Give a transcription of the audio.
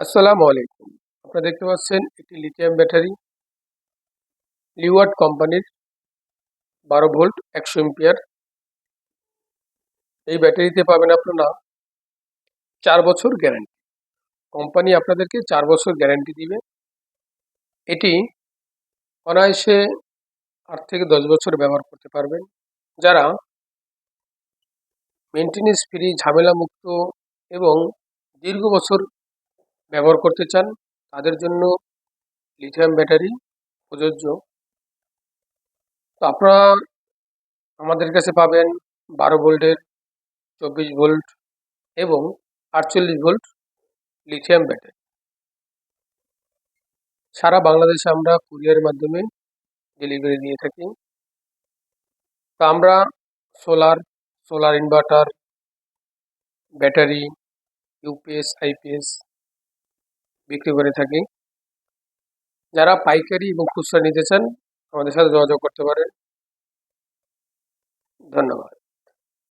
আসসালামু আলাইকুম। আপনারা দেখতে পাচ্ছেন একটি লিথিয়াম ব্যাটারি লিওয়ার্ড কোম্পানির বারো ভোল্ট একশো এম্পিয়ার এই ব্যাটারিতে পাবেন আপনারা চার বছর গ্যারান্টি কোম্পানি আপনাদেরকে চার বছর গ্যারান্টি দিবে। এটি অনায়াসে আট থেকে দশ বছর ব্যবহার করতে পারবেন। যারা মেনটেনেন্স ফ্রি ঝামেলা মুক্ত এবং দীর্ঘ বছর ব্যবহার করতে চান, তাদের জন্য লিথিয়াম ব্যাটারি প্রযোজ্য। তো আপনারা আমাদের কাছে পাবেন বারো ভোল্টের, চব্বিশ ভোল্ট এবং আটচল্লিশ ভোল্ট লিথিয়াম ব্যাটারি সারা বাংলাদেশে আমরা কুরিয়ারের মাধ্যমে ডেলিভারি দিয়ে থাকি। তো আমরা solar solar inverter battery UPS IPS বিক্রি করে থাকি। যারা পাইকারি এবং খুচরা নিতে চান, আমাদের সাথে যোগাযোগ করতে পারেন। ধন্যবাদ।